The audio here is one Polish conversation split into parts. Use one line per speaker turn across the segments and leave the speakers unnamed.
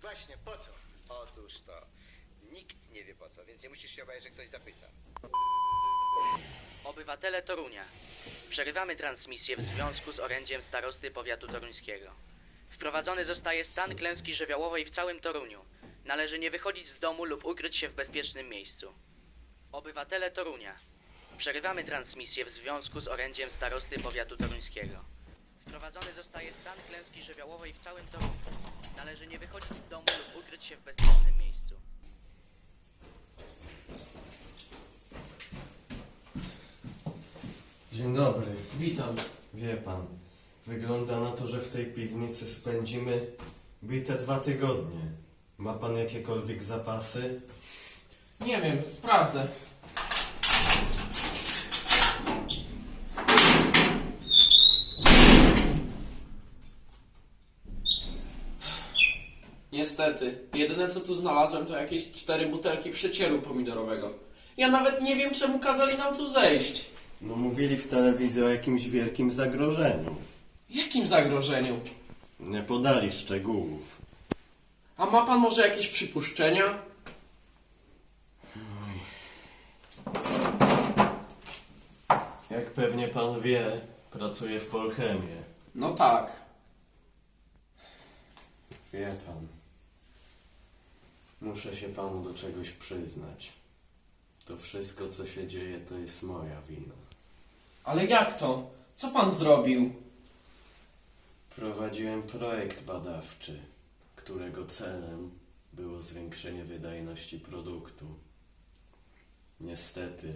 Właśnie, po co? Otóż to. Nikt nie wie po co, więc nie musisz się obawiać, że ktoś zapyta.
Obywatele Torunia. Przerywamy transmisję w związku z orędziem starosty powiatu toruńskiego. Wprowadzony zostaje stan klęski żywiołowej w całym Toruniu. Należy nie wychodzić z domu lub ukryć się w bezpiecznym miejscu. Obywatele Torunia. Przerywamy transmisję w związku z orędziem starosty powiatu toruńskiego. Wprowadzony zostaje stan klęski żywiołowej w całym Toruniu. Należy nie wychodzić z domu lub ukryć się w bezpiecznym miejscu.
Dzień dobry.
Witam.
Wie pan, wygląda na to, że w tej piwnicy spędzimy bite dwa tygodnie. Ma pan jakiekolwiek zapasy?
Nie wiem, sprawdzę. Niestety, jedyne co tu znalazłem to jakieś cztery butelki przecieru pomidorowego. Ja nawet nie wiem czemu kazali nam tu zejść.
No mówili w telewizji o jakimś wielkim zagrożeniu.
Jakim zagrożeniu?
Nie podali szczegółów.
A ma pan może jakieś przypuszczenia?
Jak pewnie pan wie, pracuję w Polchemie.
No tak.
Wie pan. Muszę się panu do czegoś przyznać. To wszystko, co się dzieje, to jest moja wina.
Ale jak to? Co pan zrobił?
Prowadziłem projekt badawczy, którego celem było zwiększenie wydajności produktu. Niestety,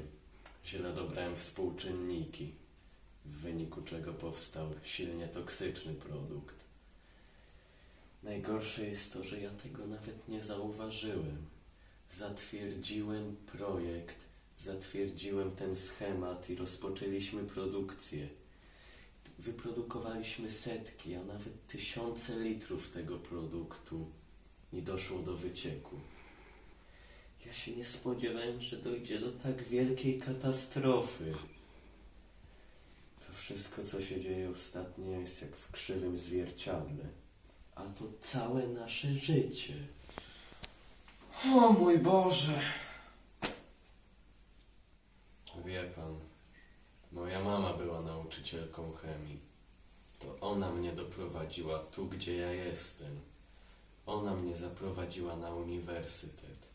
źle dobrałem współczynniki, w wyniku czego powstał silnie toksyczny produkt. Najgorsze jest to, że ja tego nawet nie zauważyłem. Zatwierdziłem projekt, zatwierdziłem ten schemat i rozpoczęliśmy produkcję. Wyprodukowaliśmy setki, a nawet tysiące litrów tego produktu i doszło do wycieku. Ja się nie spodziewałem, że dojdzie do tak wielkiej katastrofy. To wszystko, co się dzieje ostatnio, jest jak w krzywym zwierciadle. A to całe nasze życie.
O mój Boże.
Wie pan, moja mama była nauczycielką chemii. To ona mnie doprowadziła tu, gdzie ja jestem. Ona mnie zaprowadziła na uniwersytet.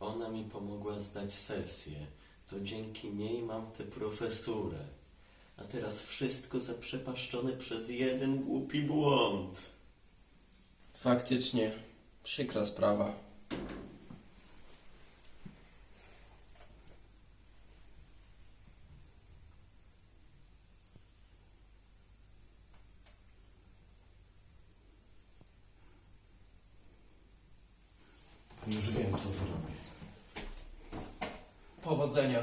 Ona mi pomogła zdać sesję. To dzięki niej mam tę profesurę. A teraz wszystko zaprzepaszczone przez jeden głupi błąd.
Faktycznie, przykra sprawa.
Już wiem, co zrobię.
Powodzenia.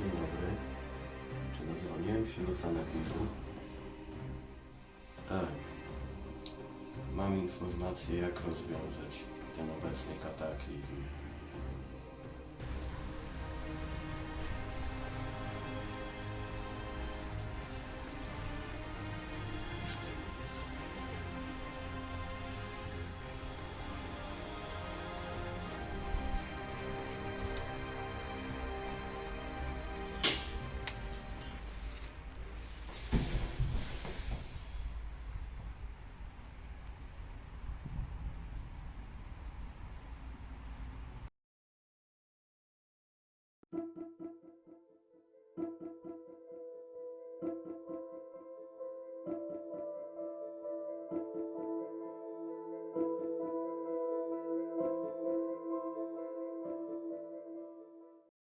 Dzień dobry. Czy dodzwoniłem się do sanepidu? Tak. Mam informację, jak rozwiązać ten obecny kataklizm. Thank you.